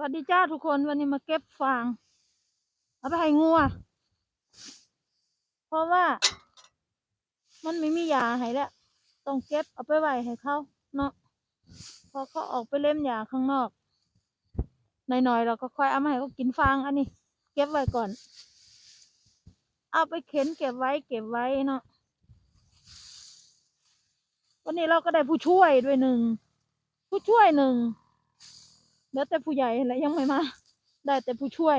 สวัสดีจ้าทุกคนวันนี้มาเก็บฟาง เอาไปให้งัว เพราะว่า มันไม่มียาให้แล้ว ต้องเก็บเอาไปไว้ให้เขาเนาะพอเขาออกไปเล่มยาข้างนอกหน่อยๆเราก็ค่อยเอามาให้เขากินฟางอันนี้ เก็บไว้ก่อน เอาไปเข็นเก็บไว้เก็บไว้เนาะวันนี้เราก็ได้ผู้ช่วยด้วยหนึ่งผู้ช่วยหนึ่ง เหลือแต่ผู้ใหญ่และยังไม่มา ได้แต่ผู้ช่วย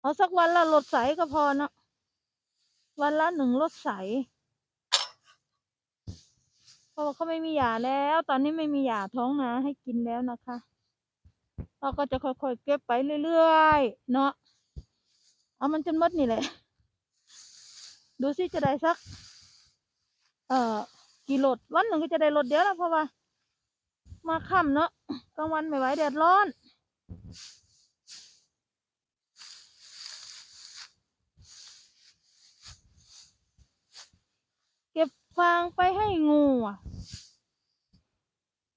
เอาสักวันละรถใสก็พอเนอะวันละหนึ่งรถใสเพราะว่าเขาไม่มียาแล้ว ตอนนี้ไม่มียาท้องนาให้กินแล้วนะคะเราก็จะค่อยๆเก็บไปเรื่อยๆ เนาะเอามันจนมดนี่แหละ ดูสิจะได้สัก เอ่อกี่รถวันหนึ่งก็จะได้รถเดียวแล้วเพราะว่า มาค่ำเนาะกลางวันไม่ไหวแดดร้อน เก็บฟางไปให้งูอะ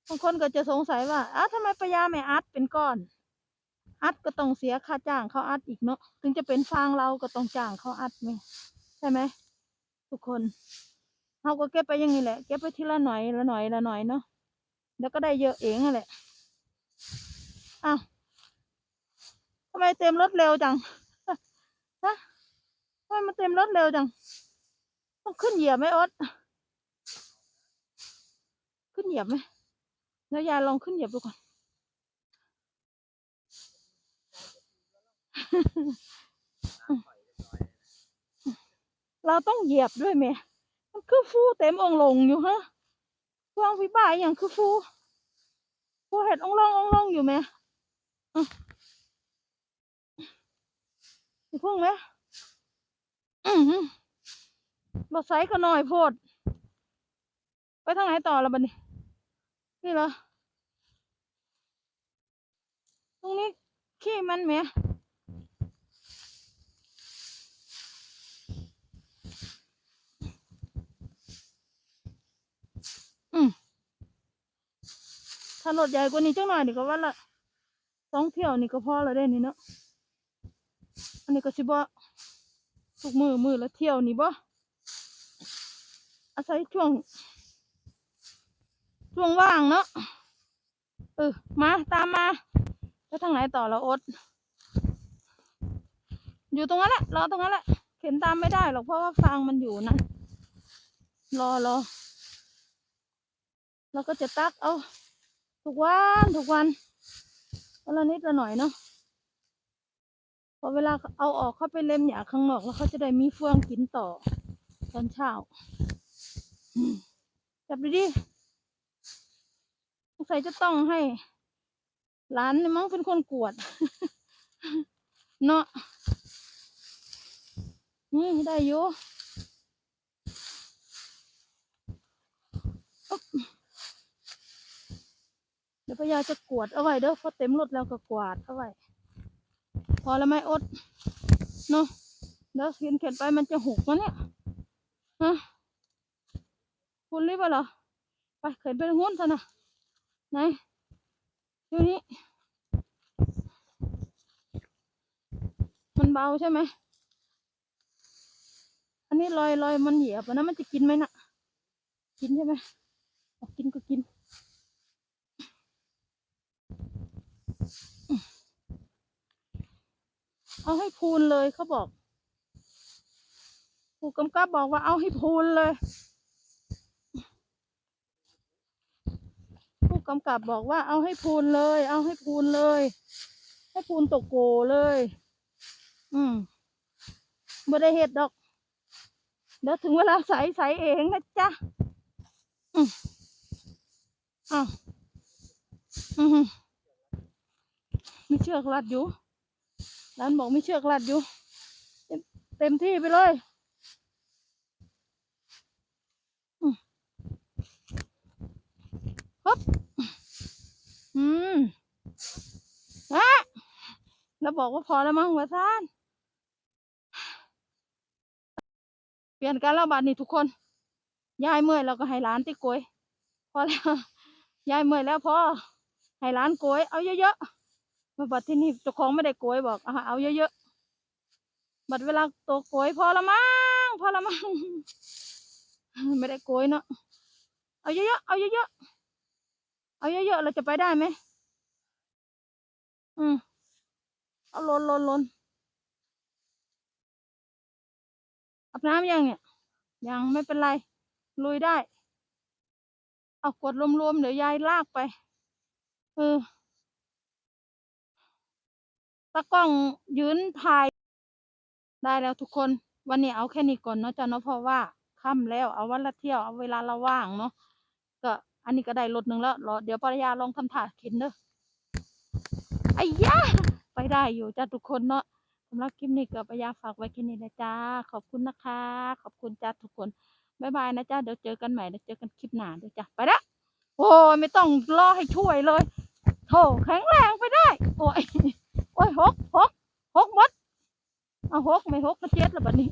บางคนก็จะสงสัยว่าอ้าวทำไมปะยาไม่อัดเป็นก้อน อัดก็ต้องเสียค่าจ้างเขาอัดอีกเนาะถึงจะเป็นฟางเราก็ต้องจ้างเขาอัดไหมใช่ไหมทุกคนเราก็เก็บไปอย่างนี้แหละ เก็บไปทีละหน่อยละหน่อยละหน่อยเนาะ แล้วก็ได้เยอะเองนั่แหละอ้าวทำไมเต็มรถเร็วจังฮะทำไมมันเต็มรถเร็วจัง ต้องขึ้นเหยียบไหมอดขึ้นเหยียบไหมแล้วยายลองขึ้นเหยียบดูก่อน เราต้องเหยียบด้วยไหมมันคือฟูเต็มองลงอยู่ฮะ ฟองวิบ่ายอย่างคือฟูฟูเห็ดองลององลองอยู่ไหมอะสิพุ่งไหมอือหือรถไซค์ก็น้อยโพด ไปทางไหนต่อละบัดนี้ นี่เหรอ ตรงนี้ขี้มันไหม ถ้ารถใหญ่กว่านี้จังหน่อยนี่ก็ว่าละสองเที่ยวนี่ก็พอแล้วได้นี่เนาะอันนี้ก็สิบ่ทุกมือมือละเที่ยวนี่บ่อาศัยช่วง ช่วงว่างเนาะเออมาตามมาไปทางไหนต่อละอด อยู่ตรงนั้นแหละรอตรงนั้นแหละเข็นตามไม่ได้หรอกเพราะว่าฟางมันอยู่นั่นรอรอเราก็จะตักเอา ทุกวันทุกวันวันละนิดละหน่อยเนาะพอเวลาเอาออกเข้าไปเล็มหยาข้างนอกแล้วเขาจะได้มีเฟืองกินต่อตอนเช้าจับดีดิสงสัยจะต้องให้หลานมั้งเป็นคนกวด เนาะนี่ได้อยู่อ๊บเดี๋ยวพยาจะกวดเอาไว้เด้อพอเต็มรถแล้วก็กวาดเอาไว้พอแล้วไหมอดเนาะเดี๋ยวเขียนเขียนไปมันจะหกวะเนี่ยฮะคุณรีบเหรอไปเขียนไปทางโน้นซะนะไหนดูนี่มันเบาใช่ไหมอันนี้ลอยลอยมันเหยียบอะนะมันจะกินไหมน่ะ กินใช่ไหมเอากินก็กิน เอาให้พูนเลยเขาบอก ผู้กำกับบอกว่าเอาให้พูนเลย ผู้กำกับบอกว่าเอาให้พูนเลย เอาให้พูนเลย ให้พูนตกโกเลย อืมไม่ได้เห็ดดอก เดี๋ยวถึงเวลาใส่ใส่เองนะจ๊ะอืมอ้าวอืมมีเชือกรัดอยู่ ร้านบอกมีเชือกรัดอยู่ เต็มที่ไปเลยฮึบอืมอะแล้วบอกว่าพอแล้วมั้งวะท่านเปลี่ยนการระบาดนี่ทุกคนยายเมื่อยเราก็ให้ร้านติกกวยพอแล้วยายเมื่อยแล้วพอให้ร้านโกยเอาเยอะๆ บัดที่นี่เจ้าของไม่ได้โกยบอกเอาเอาเยอะๆบัดเวลาตัวโกยพอละมั้งพอละมั้งไม่ได้โกยเนาะเอาเยอะๆเอาเยอะๆเอาเยอะๆเราจะไปได้ไหมอืมเอาลนลนลนอาบน้ำยังเนี่ยยังไม่เป็นไร ลุยได้ เอากดรวมๆเดี๋ยวยายลากไป เออ ตากล้องยืนถ่ายได้แล้วทุกคน วันนี้เอาแค่นี้ก่อนเนาะจ้ะเนาะเพราะว่าค่ำแล้วเอาวันละเที่ยวเอาเวลาเราว่างเนาะก็อันนี้ก็ได้รถหนึ่งแล้วรอเดี๋ยวปรยาลองทำถ่ายเข็นเด้อไอ้ยะไปได้อยู่จ้ะทุกคนเนาะสำหรับคลิปนี้ก็ปรยาฝากไว้แค่นี้นะจ้าขอบคุณนะคะ ขอบคุณจ้าทุกคนบ๊ายบายนะจ้าเดี๋ยวเจอกันใหม่เดี๋ยวเจอกันคลิปหน้าเดี๋ยวจ้ะไปละโอ้ยไม่ต้องรอให้ช่วยเลยโถแข็งแรงไปได้ โอ้ย โอ้ยหกหกหกหมดเอาหกไม่หกก็เจ็ดแล้วบัดนี้